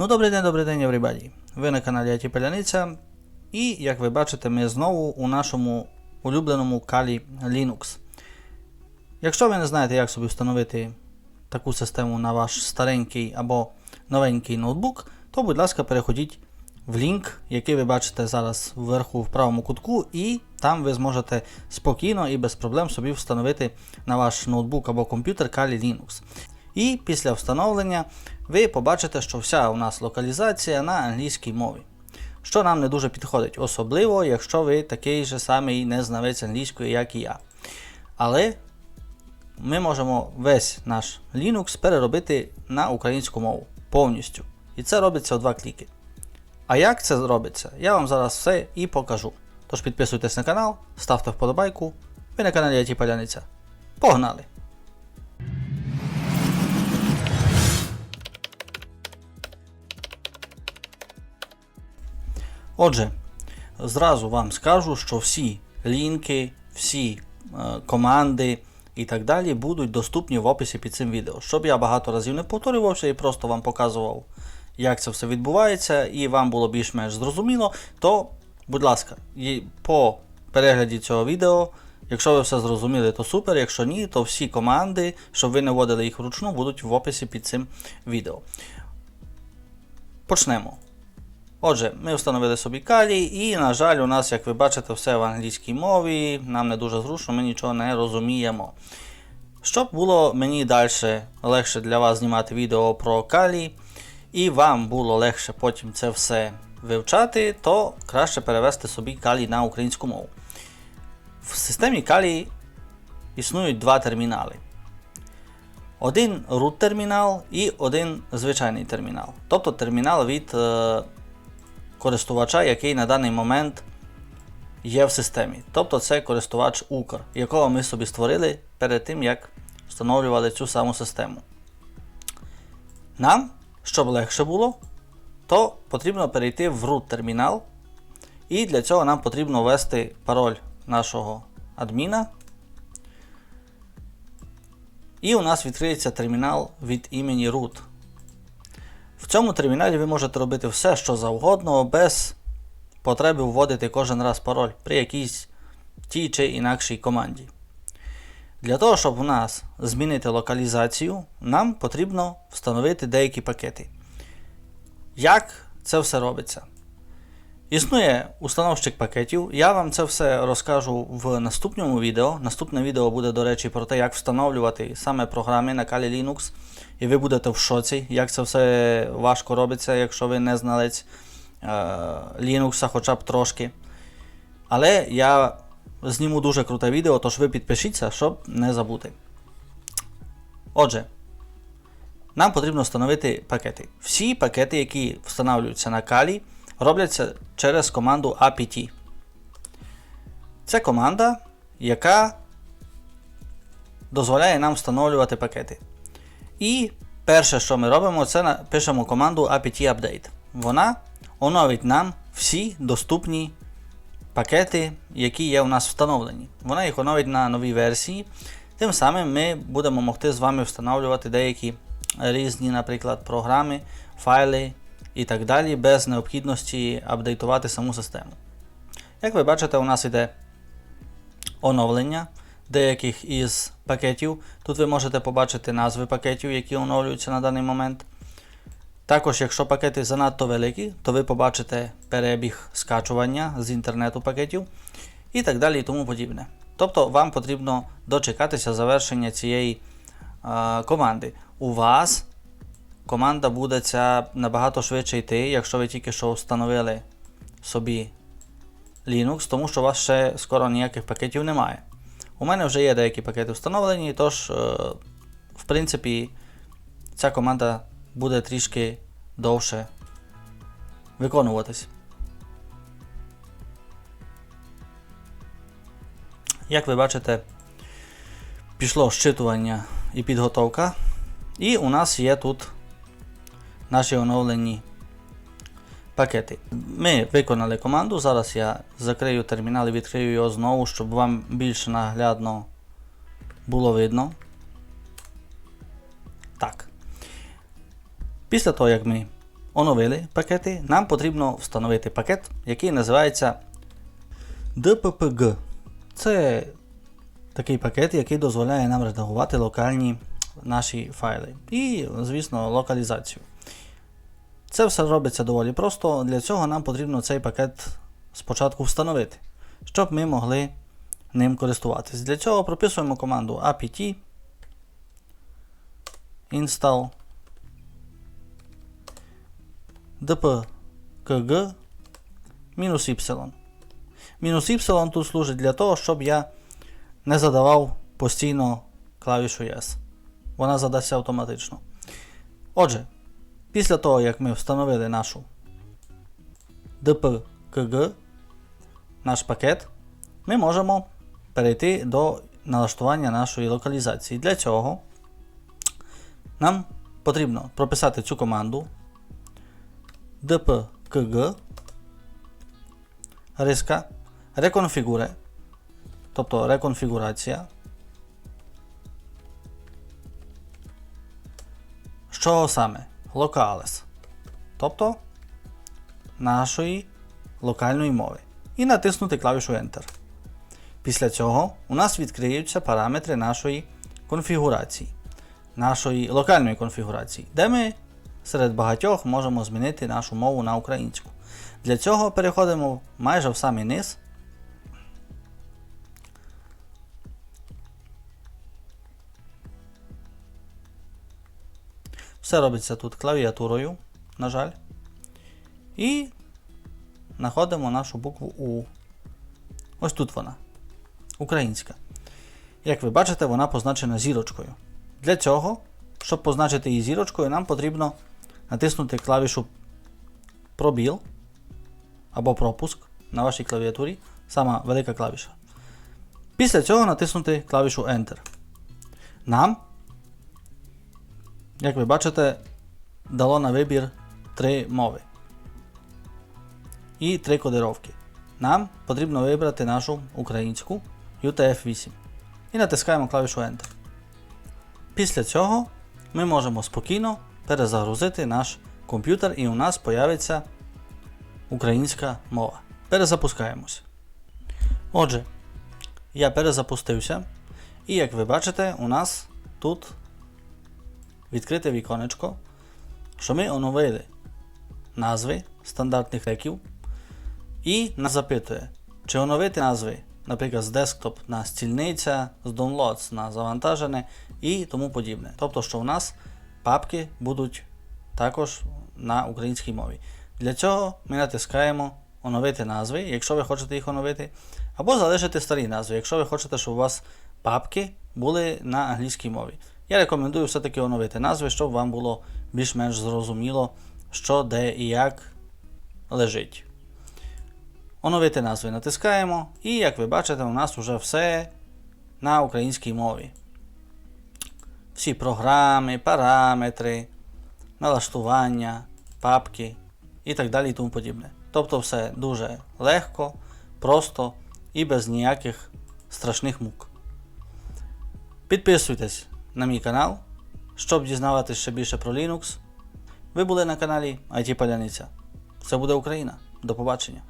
Ну, добрий день, добрий день, everybody. Ви на каналі IT Паляниця. І, як ви бачите, ми знову у нашому улюбленому калі Linux. Якщо ви не знаєте, як собі встановити таку систему на ваш старенький або новенький ноутбук, то, будь ласка, переходіть в лінк, який ви бачите зараз вверху в правому кутку, і там ви зможете спокійно і без проблем собі встановити на ваш ноутбук або комп'ютер Kali Linux. І після встановлення ви побачите, що вся у нас локалізація на англійській мові. Що нам не дуже підходить, особливо, якщо ви такий же самий незнавець англійської, як і я. Але ми можемо весь наш Linux переробити на українську мову повністю. І це робиться у два кліки. А як це робиться, я вам зараз все і покажу. Тож підписуйтесь на канал, ставте вподобайку. Ви на каналі IT Паляниця. Погнали! Отже, зразу вам скажу, що всі лінки, всі е, команди і так далі будуть доступні в описі під цим відео. Щоб я багато разів не повторювався і просто вам показував, як це все відбувається, і вам було більш-менш зрозуміло, то, будь ласка, по перегляді цього відео, якщо ви все зрозуміли, то супер. Якщо ні, то всі команди, щоб ви не вводили їх вручну, будуть в описі під цим відео. Почнемо. Отже, ми встановили собі калій, і, на жаль, у нас, як ви бачите, все в англійській мові. Нам не дуже зручно, ми нічого не розуміємо. Щоб було мені далі легше для вас знімати відео про калій, і вам було легше потім це все вивчати, то краще перевести собі калій на українську мову. В системі калій існують два термінали. Один root термінал і один звичайний термінал. Тобто термінал від е, користувача, який на даний момент є в системі. Тобто це користувач Укр, якого ми собі створили перед тим, як встановлювали цю саму систему. Нам, щоб легше було, то потрібно перейти в root термінал. І для цього нам потрібно ввести пароль нашого адміна. І у нас відкриється термінал від імені root. В цьому терміналі ви можете робити все, що завгодно, без потреби вводити кожен раз пароль при якійсь тій чи інакшій команді. Для того, щоб у нас змінити локалізацію, нам потрібно встановити деякі пакети. Як це все робиться? Існує установщик пакетів. Я вам це все розкажу в наступному відео. Наступне відео буде, до речі, про те, як встановлювати саме програми на Kali Linux. І ви будете в шоці, як це все важко робиться, якщо ви не зналець е, Linux, хоча б трошки. Але я зніму дуже круте відео, тож ви підпишіться, щоб не забути. Отже, нам потрібно встановити пакети. Всі пакети, які встановлюються на Kali, робляться через команду apt. Це команда, яка дозволяє нам встановлювати пакети. І перше, що ми робимо, це пишемо команду apt update. Вона оновить нам всі доступні пакети, які є у нас встановлені. Вона їх оновить на новій версії. Тим самим ми будемо могти з вами встановлювати деякі різні, наприклад, програми, файли і так далі, без необхідності апдейтувати саму систему. Як ви бачите, у нас йде оновлення деяких із пакетів. Тут ви можете побачити назви пакетів, які оновлюються на даний момент. Також, якщо пакети занадто великі, то ви побачите перебіг скачування з інтернету пакетів і так далі і тому подібне. Тобто вам потрібно дочекатися завершення цієї е, команди. У вас команда буде ця набагато швидше йти, якщо ви тільки що встановили собі Linux, тому що у вас ще скоро ніяких пакетів немає. У мене вже є деякі пакети встановлені, тож, е, в принципі, ця команда буде трішки довше виконуватись. Як ви бачите, пішло щитування і підготовка. І у нас є тут наші оновлені пакети. Ми виконали команду. Зараз я закрию термінал і відкрию його знову, щоб вам більш наглядно було видно. Так. Після того, як ми оновили пакети, нам потрібно встановити пакет, який називається DPPG. Це такий пакет, який дозволяє нам редагувати локальні наші файли. І, звісно, локалізацію. Це все робиться доволі просто. Для цього нам потрібно цей пакет спочатку встановити, щоб ми могли ним користуватись. Для цього прописуємо команду apt install dpkg y. Мінус y тут служить для того, щоб я не задавав постійно клавішу Yes. Вона задасться автоматично. Отже, після того, як ми встановили нашу dpkg, наш пакет, ми можемо перейти до налаштування нашої локалізації. Для цього нам потрібно прописати цю команду dpkg риска реконфігуре, тобто реконфігурація. Що саме? Locales, тобто нашої локальної мови. І натиснути клавішу Enter. Після цього у нас відкриються параметри нашої конфігурації, нашої локальної конфігурації, де ми серед багатьох можемо змінити нашу мову на українську. Для цього переходимо майже в самий низ. Все робиться тут клавіатурою, на жаль. І знаходимо нашу букву У. Ось тут вона. Українська. Як ви бачите, вона позначена зірочкою. Для цього, щоб позначити її зірочкою, нам потрібно натиснути клавішу пробіл або пропуск на вашій клавіатурі, сама велика клавіша. Після цього натиснути клавішу Enter. Нам, як ви бачите, дало на вибір три мови і три кодировки. Нам потрібно вибрати нашу українську UTF-8 і натискаємо клавішу Enter. Після цього ми можемо спокійно перезагрузити наш комп'ютер і у нас появиться українська мова. Перезапускаємось. Отже, я перезапустився. І як ви бачите, у нас тут відкрите віконечко, що ми оновили назви стандартних реків. І нас запитує, чи оновити назви, наприклад, з desktop на стільниця, з downloads на завантажене і тому подібне. Тобто, що у нас папки будуть також на українській мові. Для цього ми натискаємо оновити назви, якщо ви хочете їх оновити, або залишити старі назви, якщо ви хочете, щоб у вас папки були на англійській мові. Я рекомендую все-таки оновити назви, щоб вам було більш-менш зрозуміло, що, де і як лежить. Оновити назви натискаємо, і як ви бачите, у нас вже все на українській мові. Всі програми, параметри, налаштування, папки і так далі і тому подібне. Тобто все дуже легко, просто і без ніяких страшних мук. Підписуйтесь на мій канал, щоб дізнаватися ще більше про Linux. Ви були на каналі IT Паляниця. Це буде Україна. До побачення!